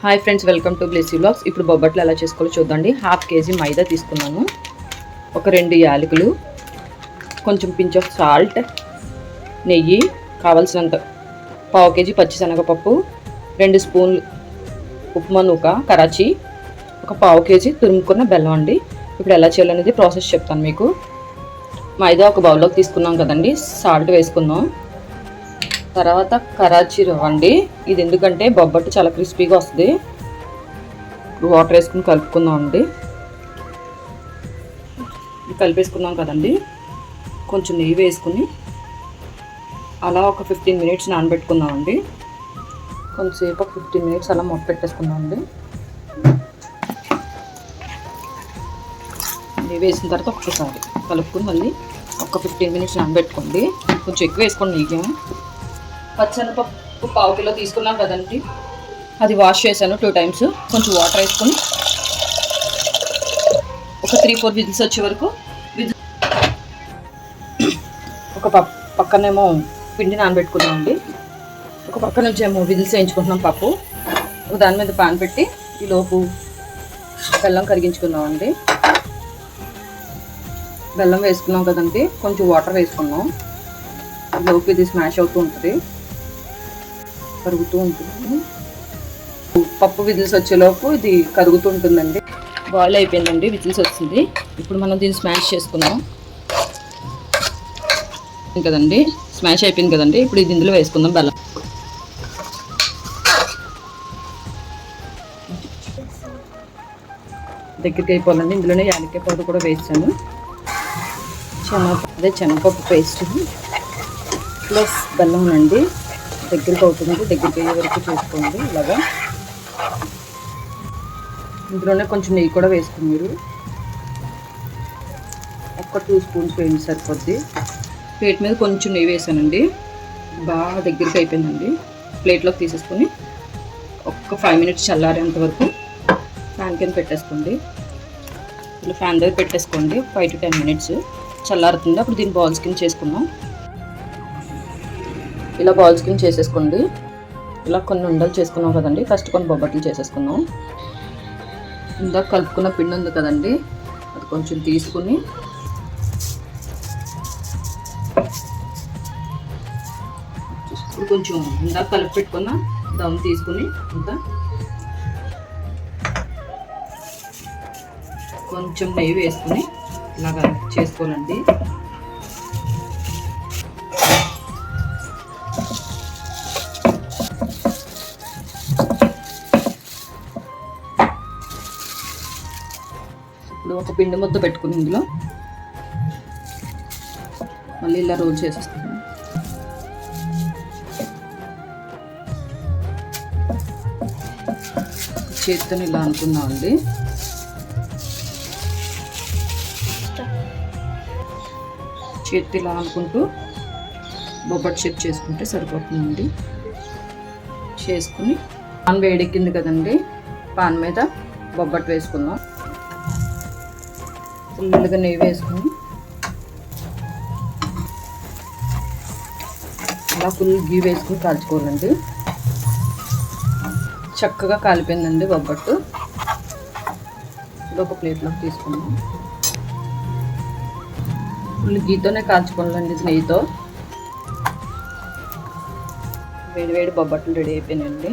Hi friends welcome to Blessy blogs ఇప్పుడు బొబ్బట్లు ఎలా చేసుకోవాలో చూద్దండి. హాఫ్ కేజీ మైదా తీసుకున్నాను ఒక రెండు యాలకులు కొంచెం పించ్ ఆఫ్ సాల్ట్ నెయ్యి కావలసినంత పావు కేజీ పచ్చిశనగపప్పు రెండు స్పూన్లు ఉప్మా నూక కరాచీ ఒక పావు కేజీ తురుముకున్న బెల్లం అండి. ఇప్పుడు ఎలా చేయాలనేది ప్రాసెస్ చెప్తాను మీకు. మైదా ఒక బౌల్లోకి తీసుకున్నాం కదండి. సాల్ట్ వేసుకుందాం. తర్వాత కరాచీ రవ్వ అండి. ఇది ఎందుకంటే బొబ్బట్టు చాలా క్రిస్పీగా వస్తుంది. ఇప్పుడు వాటర్ వేసుకుని కలుపుకుందాం అండి. కలిపేసుకున్నాం కదండి. కొంచెం నెయ్యి వేసుకుని అలా ఒక ఫిఫ్టీన్ మినిట్స్ నానబెట్టుకుందామండి అండి. ఒక ఫిఫ్టీన్ మినిట్స్ అలా మొట్ట పెట్టేసుకుందాం అండి. నెయ్యి వేసిన తర్వాత ఒక్కసారి కలుపుకుని మళ్ళీ ఒక ఫిఫ్టీన్ మినిట్స్ నానబెట్టుకోండి. కొంచెం ఎక్కువ వేసుకోండి నెయ్యి పచ్చనపప్పు పావు కిలో తీసుకున్నాం కదండి. అది వాష్ చేశాను టూ టైమ్స్ కొంచెం వాటర్ వేసుకొని. ఒక త్రీ ఫోర్ విజిల్స్ వచ్చే వరకు విజిల్ ఒక పక్కనేమో పిండి నానబెట్టుకున్నామండి. ఒక పక్క నుంచి ఏమో విజిల్స్ వేయించుకుంటున్నాం పప్పు. ఒక దాని మీద పాన్ పెట్టి ఈ లోపు బెల్లం కరిగించుకుందామండి. బెల్లం వేసుకున్నాం కదండి. కొంచెం వాటర్ వేసుకున్నాం. లోపు ఇది స్మాష్ అవుతూ ఉంటుంది. కరుగుతూ ఉంటుంది. పప్పు విజిల్స్ వచ్చేలోపు ఇది కరుగుతూ ఉంటుందండి బాయిల్ అయిపోయిందండి విజిల్స్ వచ్చింది ఇప్పుడు మనం దీన్ని స్మాష్ చేసుకుందాం. కదండి స్మాష్ అయిపోయింది కదండి. ఇప్పుడు ఇది ఇందులో వేసుకుందాం బెల్లం. దగ్గరికి అయిపోవాలండి. ఇందులోనే యాలక్కాయ పౌడర్ కూడా వేసాను. శనగ అదే శనగపప్పు పేస్ట్. ప్లస్ బెల్లం అండి. దగ్గరికి అవుతుంది దగ్గరికి అయ్యే వరకు చేసుకోండి ఇలాగా. ఇందులోనే కొంచెం నెయ్యి కూడా వేసుకుని మీరు. ఒక్క టూ స్పూన్స్ వేయండి సరిపోద్ది. ప్లేట్ మీద కొంచెం నెయ్యి వేసానండి. బాగా దగ్గరికి అయిపోయిందండి. ప్లేట్లోకి తీసేసుకొని ఒక్క ఫైవ్ మినిట్స్ చల్లారేంత వరకు ఫ్యాన్ కింద పెట్టేసుకోండి. ఇలా ఫ్యాన్ దగ్గర పెట్టేసుకోండి. ఫైవ్ టు టెన్ మినిట్స్ చల్లారుతుంది. అప్పుడు దీన్ని బాల్స్ కింద చేసుకుందాం. ఇలా బాల్స్ కింద చేసేసుకోండి. ఇలా కొన్ని ఉండలు చేసుకున్నాం కదండి. ఫస్ట్ కొన్ని బొబ్బట్లు చేసేసుకున్నాం ఇందాక కలుపుకున్న పిండి ఉంది కదండి. అది కొంచెం తీసుకుని కొంచెం ఇందాక కలిపి పెట్టుకున్న దమ్ తీసుకుని ఇంకా కొంచెం నెయ్యి వేసుకుని ఇలాగా చేసుకోవాలండి. ఒక పిండి ముద్ద పెట్టుకుని ఇందులో. మళ్ళీ ఇలా రోల్ చేసేస్తాను. చేతితో ఇలా అనుకున్నామండి చేతి ఇలా అనుకుంటూ బొబ్బట్ షేప్ చేసుకుంటే సరిపోతుందండి. చేసుకుని పాన్ వేడెక్కింది కదండి. పాన్ మీద బొబ్బట్ వేసుకుందాం. ఫుల్గా నెయ్యి వేసుకుని అలా ఫుల్ గీ వేసుకుని కాల్చుకోవాలండి. చక్కగా కాలిపోయిందండి బొబ్బట్టు. ఇప్పుడు ఒక ప్లేట్లోకి తీసుకుందాం. ఫుల్ గీతోనే కాల్చుకోవాలండి ఇది నెయ్యితో. వేడి వేడి బొబ్బట్లు రెడీ అయిపోయినాయండి.